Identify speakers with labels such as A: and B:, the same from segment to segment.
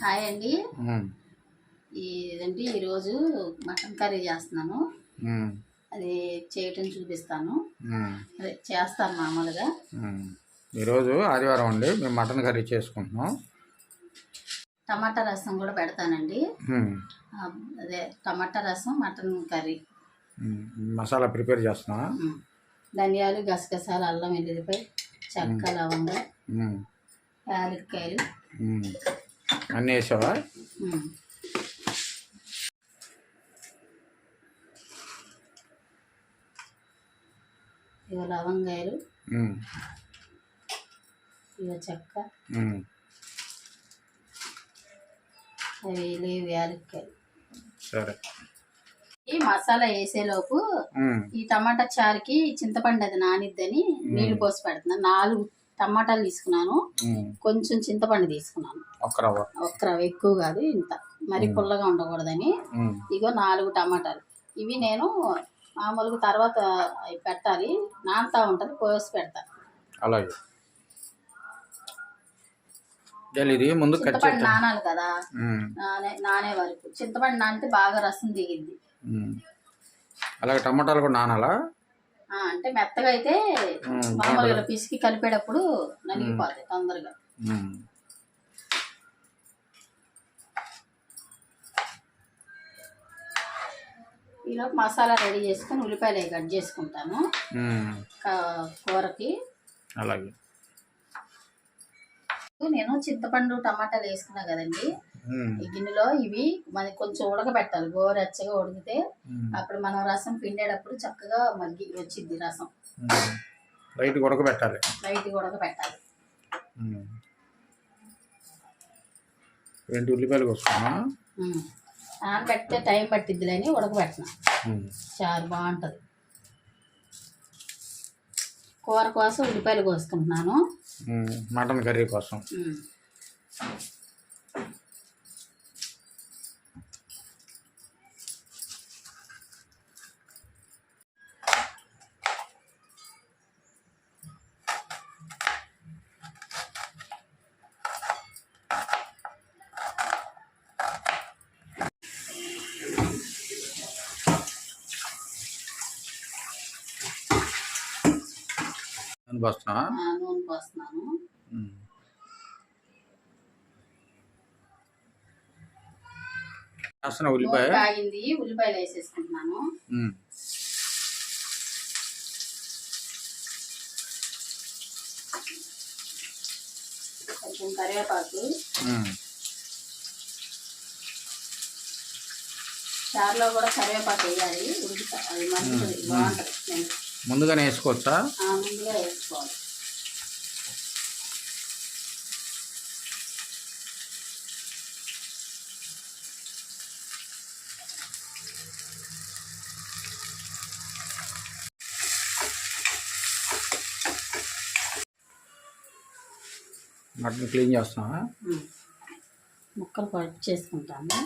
A: Hi అండి. ఇదండి ఈరోజు మటన్ కర్రీ చేస్తున్నాను. అది చేయటం చూపిస్తాను. అదే చేస్తాను మామూలుగా.
B: ఈరోజు ఆదివారం అండి మేము మటన్ కర్రీ చేసుకుంటున్నాం.
A: టమాటా రసం కూడా పెడతానండి. అదే టమాటా రసం మటన్ కర్రీ.
B: మసాలా ప్రిపేర్ చేస్తున్నా.
A: ధనియాలు గసగసాలు అల్లం వెల్లుల్లిపాయ చెక్క లవంగ యాలక్కాయలు.
B: అన్నీ వేసావా.
A: ఇవ లవంగాయలు. ఇవ చెక్క. అవి లేవు యాలక్కాయలు.
B: సరే.
A: ఈ మసాలా వేసేలోపు ఈ టమాటా చారుకి చింతపండు అది నానిద్దని నీళ్ళు పోసి పెడుతున్నాను నాలుగు టమాటాలు తీసుకున్నాను. కొంచెం చింతపండు తీసుకున్నాను.
B: ఒక్క రవ్వ.
A: ఎక్కువ కాదు ఇంత. మరి పుల్లగా ఉండకూడదని. ఇగో నాలుగు టమాటాలు. ఇవి నేను మామూలుగా తర్వాత పెట్టాలి. నానుతా ఉంటుంది పోసి పెడతా.
B: అలాగే. ఇది ముందు
A: చింతపండు నానాలి కదా. నానే వరకు. చింతపండు నానితే బాగా రసం దిగిద్ది.
B: ఉమ్. అలాగే టమాటాలు కూడా నానాలా?
A: అంటే మెత్తగా అయితే మామూలుగా పిసికి కలిపేటప్పుడు నలిగిపోతాయి తొందరగా. ఈలోపు మసాలా రెడీ చేసుకొని ఉల్లిపాయలు కట్ చేసుకుంటాను. కూరకి.
B: అలాగే.
A: నేను చింతపండు టమాటాలు వేసుకున్నా కదండి. ఈ గిన్నెలో ఇవి మనకి కొంచెం ఉడకబెట్టాలి. గోరెచ్చగా ఉడికితే అప్పుడు మనం రసం పిండేటప్పుడు చక్కగా మగ్గి వచ్చింది రసం.
B: లైట్ ఉడకబెట్టాలి.
A: లైట్గా ఉడకబెట్టాలి.
B: రెండు ఉల్లిపాయలు కోసుకున్నా.
A: నానబెడితే టైం పట్టిద్దిలేని ఉడకబెట్టిన. చారు బాగుంటుంది. కూర కోసం ఉల్లిపాయలు కోసుకుంటున్నాను.
B: మటన్ కర్రీ కోసం. బస్తా
A: ఆ, నూనె పోస్తున్నాను.
B: వేస్తున్న ఉల్లిపాయ?
A: నూనె కాగింది ఉల్లిపాయలు వేసేసుకుంటున్నాను. కొంచెం కరివేపాకు. చారులో కూడా కరివేపాకు వేయాలి. ఉడికితే అది మంచిది బాగుంటుంది. నేను
B: ముందుగానే వేసుకోవచ్చా?
A: ఆ ముందుగా వేసుకోవాలి.
B: మటన్ క్లీన్ చేస్తున్నావా?
A: ఉమ్. ముక్కలు కట్ చేసుకుంటాను.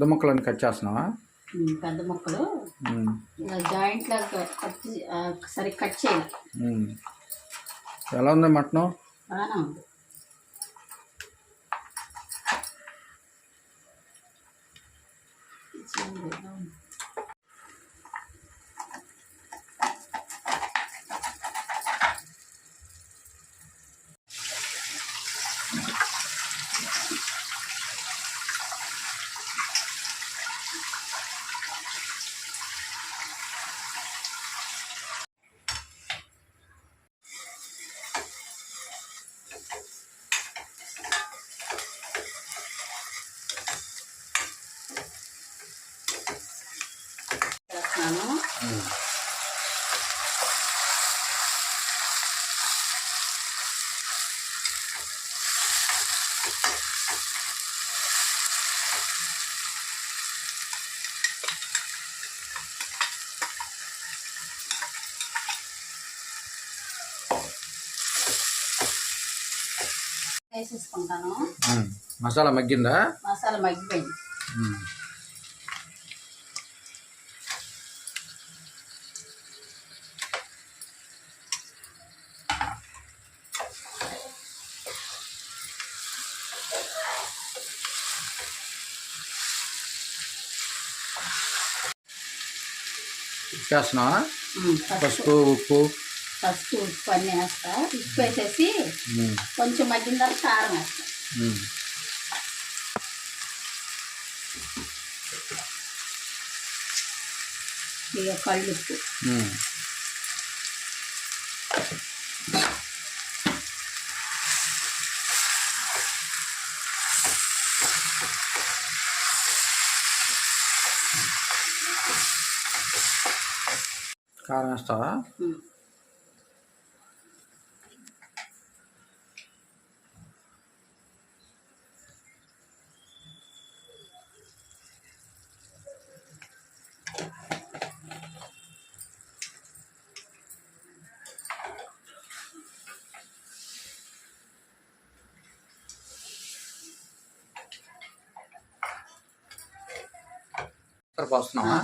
B: పెద్ద ముక్కలను కట్ చేస్తున్నావా?
A: పెద్ద ముక్కలు. జాయింట్ లాగా కట్ సరిగ్గా కట్ చేయాలి.
B: ఎలా ఉంది మటను?
A: బాగానే ఉంది చేస్తున్నాను
B: ఉమ్.
A: వేసేసుకుంటాను.
B: మసాలా మగ్గిందా?
A: మసాలా మగ్గిపోయింది.
B: వేస్తున్నా పసుపు. ఉప్పు.
A: పసుపు ఉప్పు అన్నీ వేస్తా. ఉప్పు వేసేసి కొంచెం మగ్గిన తర్వాత కారం వేస్తా. ఇక కళ్ళు ఉప్పు.
B: కారం వేస్తావా? పోస్తున్నావా?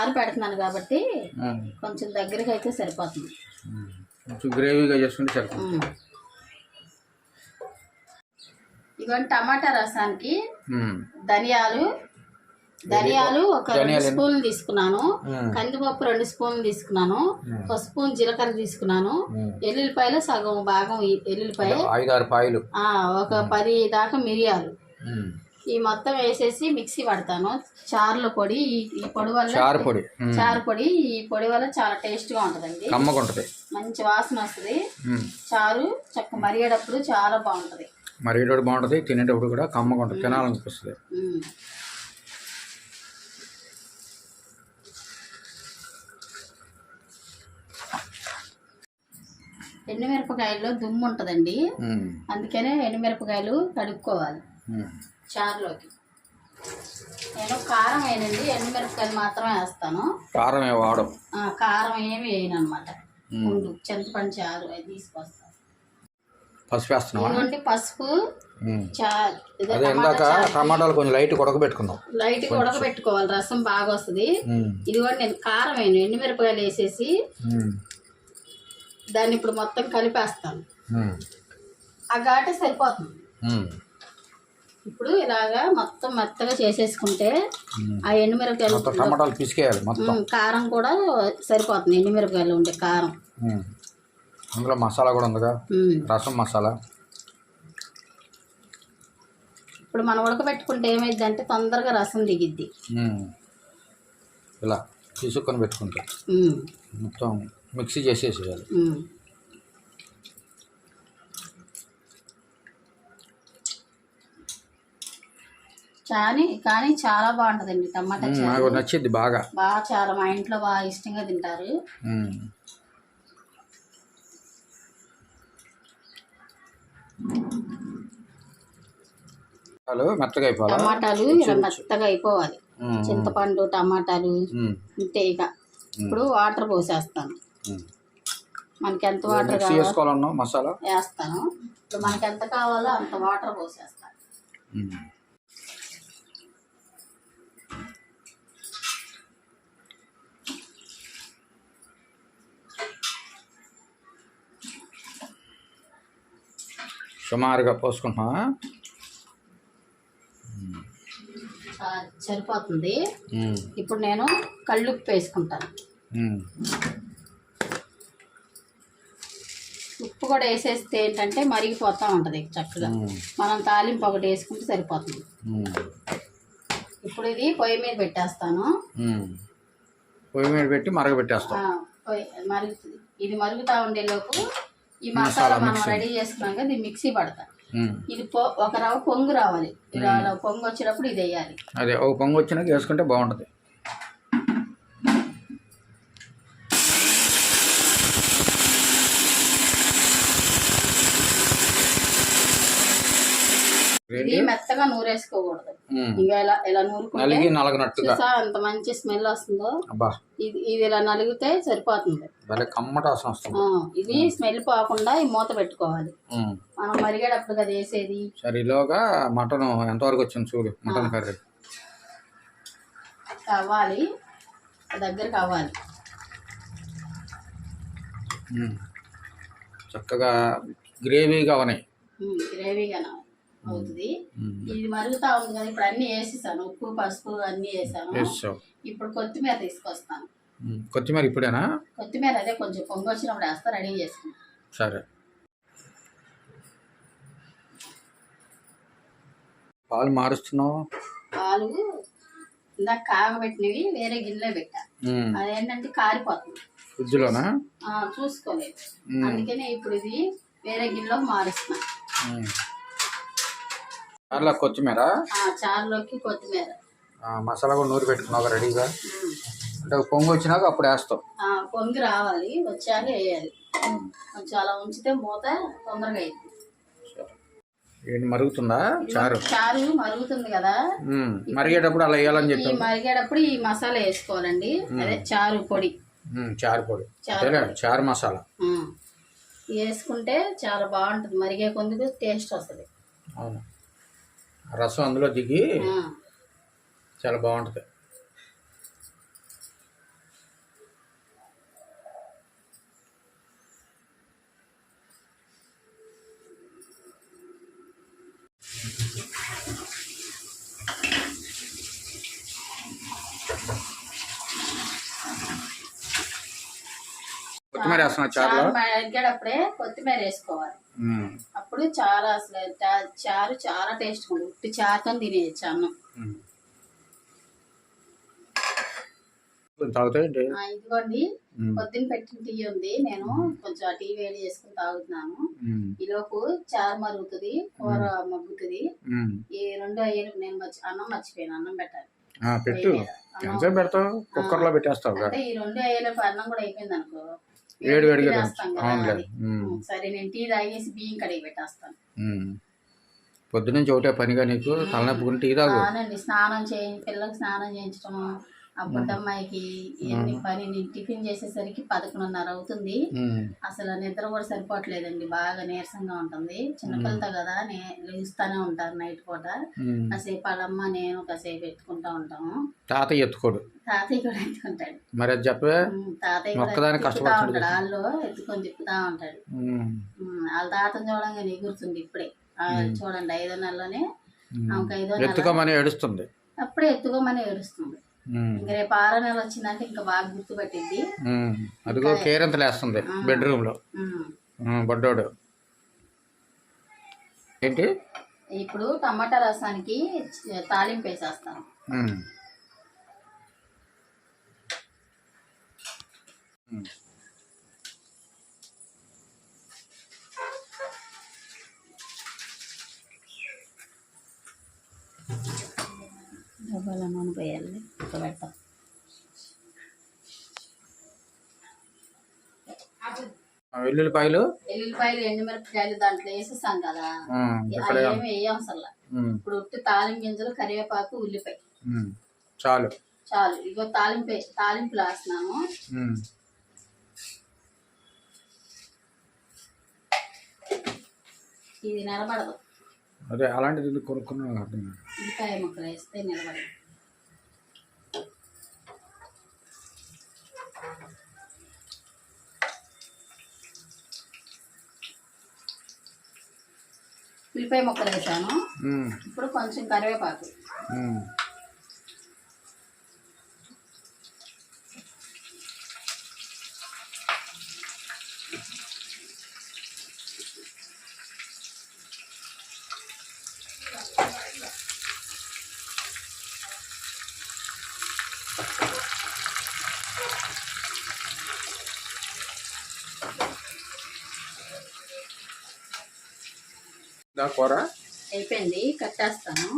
A: చారు పెడుతున్నాను కాబట్టి కొంచెం దగ్గరికి అయితే సరిపోతుంది.
B: కొంచెం గ్రేవీగా చేసుకుంటే సరిపోతుంది.
A: ఇదిగోండి టమాటా రసానికి ధనియాలు ధనియాలు ఒక రెండు? స్పూన్లు తీసుకున్నాను కందిపప్పు రెండు స్పూన్లు తీసుకున్నాను. ఒక స్పూన్ జీలకర్ర తీసుకున్నాను. ఎల్లుల్లిపాయలు సగం భాగం ఈ ఎల్లుల్లిపాయ
B: ఐదారు పాయలు
A: ఆ, ఒక పది దాకా మిరియాలు. ఈ మొత్తం వేసేసి మిక్సీ పడతాను. చారుల పొడి ఈ పొడి వల్ల
B: చారు పొడి.
A: చారు పొడి ఈ పొడి వల్ల చాలా టేస్ట్గా ఉంటుందండి.
B: కమ్మగా ఉంటుంది.
A: మంచి వాసన వస్తుంది. చారు చక్క మరిగేటప్పుడు చాలా బాగుంటుంది.
B: మరి ఏడోడు బాగుంటుంది తినేటప్పుడు కూడా కమ్మగా ఉంటుంది తినాలనిపిస్తుంది.
A: ఎండుమిరపకాయల్లో దుమ్ము ఉంటుందండి. అందుకనే ఎండుమిరపకాయలు కడుక్కోవాలి. చారులోకి. నేను కారం వేయనండి ఎండుమిరపకాయలు మాత్రమే వేస్తాను.
B: కారం వాడం.
A: కారం ఏమి వేయను అనమాట. ముందు చింతపండు చారు అది తీసుకొస్తాను
B: పసుపు వేస్తున్నావా?
A: ఇదిగోండి పసుపు
B: అదే ఇందాక. టమాటాలు కొంచెం లైట్ ఉడకబెట్టుకుందాం.
A: లైట్ ఉడకబెట్టుకోవాలి రసం బాగా వస్తుంది ఇది కూడా నేను కారం వేయను ఎండుమిరపకాయలు వేసేసి దాన్ని ఇప్పుడు మొత్తం కలిపేస్తాను. ఆ ఘాటు సరిపోతుంది. ఇప్పుడు ఇలాగా మొత్తం మెత్తగా చేసేసుకుంటే. ఆ ఎండుమిరపకాయలు
B: టమాటాలు పిసికేయాలి మొత్తం.
A: కారం కూడా సరిపోతుంది. ఎండుమిరపకాయలు ఉంటే కారం.
B: అందులో మసాలా కూడా ఉందిగా. రసం మసాలా.
A: ఇప్పుడు మనం ఉడకబెట్టుకుంటే ఏమైందంటే తొందరగా రసం దిగిద్ది.
B: ఇలా తీసుకొని పెట్టుకుంటే మొత్తం మిక్సీ చేసేసేయాలి.
A: కానీ కానీ చాలా బాగుంటుందండి టమాటా
B: నాకు నచ్చింది బాగా.
A: బాగా చాలా మా ఇంట్లో బాగా ఇష్టంగా తింటారు.
B: మెత్తగా అయిపోవాలా?
A: టమాటాలు ఇలా మెత్తగా అయిపోవాలి. చింతపండు టమాటాలు అంతే ఇక. ఇప్పుడు వాటర్ పోసేస్తాను. మనకి ఎంత వాటర్ కావాలో
B: మసాలా?
A: వేస్తాను. ఇప్పుడు మనకి ఎంత కావాలో అంత వాటర్ పోసేస్తాను.
B: సుమారుగా పోసుకుంటున్నావా?
A: చాలు, సరిపోతుంది. ఇప్పుడు నేను కళ్ళుప్పు వేసుకుంటాను.
B: ఉమ్,
A: ఉప్పు కూడా వేసేస్తే ఏంటంటే మరిగిపోతూ ఉంటుంది చక్కగా. మనం తాలింపు ఒకటి వేసుకుంటే సరిపోతుంది. ఇప్పుడు ఇది పొయ్యి మీద పెట్టేస్తాను.
B: పొయ్యి మీద పెట్టి మరగబెట్టేస్తాం.
A: ఆ, పొయ్యి మరుగుతుంది. ఇది మరుగుతూ ఉండే లోపు ఈ
B: మసాలా
A: మనం. రెడీ చేసుకున్నాం కదా ఇది మిక్సీ పడతా. ఇది ఒక రవ్వ పొంగు రావాలి. పొంగు వచ్చినప్పుడు ఇది వేయాలి.
B: అదే ఒక పొంగు వచ్చినాక వేసుకుంటే బాగుంటుంది.
A: ఇది మెత్తగా నూరేసుకోకూడదు. ఇంకా ఇలా ఇలా నూరుకుంటే
B: నలిగి నలగనట్టుగా.
A: అంత మంచి స్మెల్ వస్తుందో?
B: అబ్బా.
A: ఇది ఇది ఇలా నలిగితే సరిపోతుంది. ఇది స్మెల్ పోకుండా ఈ మూత పెట్టుకోవాలి. మనం మరిగేటప్పుడు కదా వేసేది?
B: సరే ఈలోగా మటన్ ఎంతవరకు వచ్చింది చూడు మటన్ కర్రీ.
A: కావాలి. దగ్గరకు అవ్వాలి
B: ఉమ్. చక్కగా గ్రేవీగా ఉన్నాయి
A: గ్రేవీగా అవుతుంది. ఇది మరుగుతా ఉంది కదా ఇప్పుడు అన్ని వేసేసాను. ఉప్పు పసుపు అన్ని వేసాను. ఇప్పుడు కొత్తిమీర తీసుకొస్తాను.
B: కొత్తిమీర ఇప్పుడేనా?
A: కొత్తిమీర అదే కొంచెం పొంగి వచ్చినప్పుడు వేస్తా రెడీ చేసుకుంటాను
B: సరే. పాలు మారుస్తున్నావు?
A: పాలు ఇందాక కాగబెట్టినవి వేరే గిన్నెలో పెట్టా. అదేంటంటే కారిపోతుంది.
B: ఫ్రిడ్జ్లోనా?
A: చూసుకోలేదు. అందుకనే ఇప్పుడు ఇది వేరే గిన్నెలో మారుస్తున్నా.
B: అట్లా కొత్తిమీర?
A: చారులోకి కొత్తిమీర.
B: మసాలా కూడా నూరి పెట్టుకున్నావు రెడీగా. అంటే పొంగు వచ్చినాక అప్పుడు వేస్తావు.
A: ఆ, పొంగి రావాలి వచ్చాక వేయాలి. కొంచెం అలా ఉంచితే మూత తొందరగా అయింది
B: ఏంటి మరుగుతుందా చారు?
A: చారు మరుగుతుంది కదా.
B: మరిగేటప్పుడు అలా వేయాలని
A: ఈ
B: చెప్పావు.
A: మరిగేటప్పుడు ఈ మసాలా వేసుకోవాలండి. అదే చారు పొడి.
B: చారు పొడి.
A: చారు
B: మసాలా.
A: వేసుకుంటే చాలా బాగుంటుంది. మరిగే కొందుకు టేస్ట్ వస్తుంది.
B: అవును. రసం అందులో దిగి చాలా బాగుంటుంది. చారులో?
A: చారు మరిగేటప్పుడే కొత్తిమీర వేసుకోవాలి. అప్పుడు చాలా అసలు చారు చాలా టేస్ట్ ఉంటుంది ఉట్టి చారుతో తినేయచ్చు అన్నం. ఇదిగోండి. పొద్దున్న పెట్టిన టీ ఉంది. నేను కొంచెం ఆ టీ వేడి చేసుకుని తాగుతున్నాను. ఈలోపు చారు మరుగుతుంది కూర మగ్గుతుంది. ఈ రెండో అయ్యేది నేను అన్నం మర్చిపోయాను. అన్నం పెట్టాలి.
B: పెట్టు. ఎంతసేపు పెడతావు? కుక్కర్లో పెట్టేస్తావు
A: అంటే ఈ రెండు అయ్యేలోపు అన్నం కూడా అయిపోయింది అనుకో
B: వేడి వేడిగా అవునులే
A: సరే నేను టీ తాగేసి బియ్యం కడిగి పెట్టేస్తాను.
B: పొద్దునుంచి ఒకటే పనిగా నీకు తలనొప్పి టీ తాగు.
A: స్నానం చేయి పిల్లలకు స్నానం చేయించడం ఆ బుడ్డమ్మాయికి ఇవన్నీ పని నేను టిఫిన్ చేసేసరికి పదకొండున్నర అవుతుంది. అసలు నిద్ర కూడా సరిపోవట్లేదండి బాగా నీరసంగా ఉంటుంది. చిన్నపిల్లతో కదా నే లేస్తానే ఉంటారు నైట్ పూట. కాసేపు వాళ్ళమ్మ నేను కాసేపు ఎత్తుకుంటా ఉంటాము
B: తాతయ్య ఎత్తుకోడు.
A: తాతయ్య కూడా ఎత్తుకుంటాడు.
B: మరి అది చెప్పే
A: ఉం, తాతయ్య
B: కష్టపడుతుంది.
A: ఉంటాడు. వాళ్ళు ఎత్తుకొని తిప్పుతా ఉంటాడు. వాళ్ళ తాతను చూడంగా ఎగురుతుంది ఇప్పుడే. చూడండి ఐదో నెలలోనే
B: ఎత్తుకోమని ఏడుస్తుంది.
A: అప్పుడే ఎత్తుకోమని ఏడుస్తుంది. ఇంక రేపు ఆరో నెల వచ్చిందంటే ఇంకా బాగా గుర్తుపట్టింది.
B: అదిగో కేరింతలు వేస్తుంది బెడ్రూమ్లో.
A: ఉం.
B: ఉమ్, బొడ్డోడు. ఏంటి?
A: ఇప్పుడు టమాటా రసానికి తాలింపు వేసేస్తాను. డబ్బాల నూనె పోయాలి.
B: ఆ, వెల్లుల్లిపాయలు?
A: ఎల్లుల్లిపాయలు ఎండుమిరపకాయలు దాంట్లో వేసేస్తాం కదా. ఏమి వేయం అసలు. ఇప్పుడు ఉట్టి తాలింపు గింజలు కరివేపాకు ఉల్లిపాయ.
B: చాలు.
A: చాలు. ఇగో తాలింపు వే- తాలింపు వేస్తున్నాను
B: ఉమ్.
A: ఇది నిలబడదు.
B: అదే అలాంటిది కాదు.
A: ఉల్లిపాయ ముక్కలు వేస్తే నిలబడదు. ఉల్లిపాయ ముక్కలు వేసాను. ఇప్పుడు కొంచెం కరివేపాకు.
B: దా కూర?
A: అయిపోయింది కట్టేస్తాను.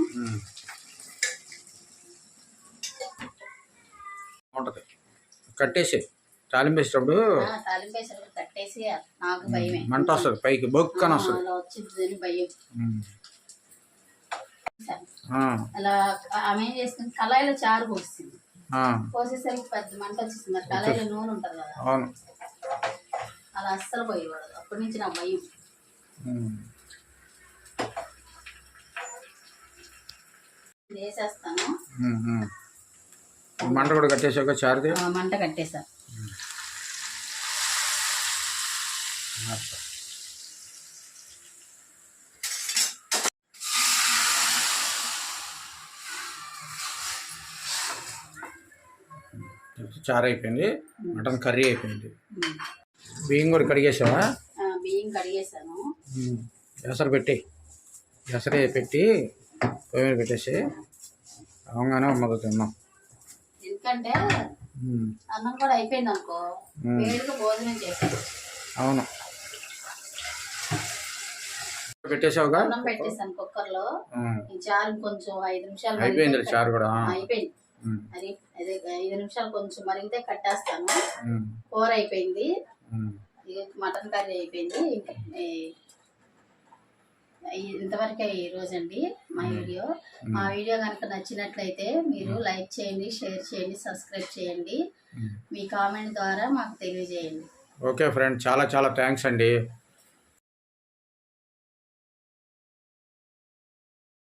B: ఉంటుంది కట్టేసి తాలింపు వేసేటప్పుడు
A: తాలింపు వేసేటప్పుడు కట్టేసి నాకు భయమే.
B: మంట వస్తుంది పైకి బొక్కని వస్తుంది.
A: వచ్చింది భయం. అలా ఆమె ఏం చేస్తుంది? కళాయిలో చారు పోస్తుంది. పోసేసరికి పెద్ద మంట వచ్చేస్తుంది. మరి కళాయిలో నూనె ఉంటుంది కదా.
B: అవును.
A: అలా అస్సలు పోయేవాడు. అప్పటి నుంచి నా భయం. వేసేస్తాను.
B: మంట కూడా కట్టేసాక చారుది?
A: మంట కట్టేసా.
B: చారు అయిపోయింది. మటన్ కర్రీ అయిపోయింది. బియ్యం కూడా కడిగేసావా?
A: బియ్యం కడిగేసాను.
B: ఎసరు పెట్టి. ఎసరే పెట్టి పొయ్యి మీద పెట్టేసి అవగానే మొదలు తిన్నాం.
A: ఎందుకంటే అన్నం కూడా అయిపోయింది అనుకో. వేడిగా భోజనం చేశాను
B: అవును. పెట్టేసావుగా?
A: అన్నం పెట్టేసాను కుక్కర్లో. చారు కొంచెం ఐదు నిమిషాలు
B: అయిపోయింది చారు కూడా.
A: అయిపోయింది. అది అదే ఐదు నిమిషాలు కొంచెం మరిగితే కట్టేస్తాను. కూర అయిపోయింది. మటన్ కర్రీ అయిపోయింది. ఇంతవరకే ఈ రోజండి మా వీడియో. మా వీడియో కనుక నచ్చినట్లయితే మీరు లైక్ చేయండి షేర్ చేయండి సబ్స్క్రైబ్ చేయండి. మీ కామెంట్ ద్వారా మాకు తెలియజేయండి.
B: ఓకే ఫ్రెండ్ చాలా చాలా థ్యాంక్స్ అండి.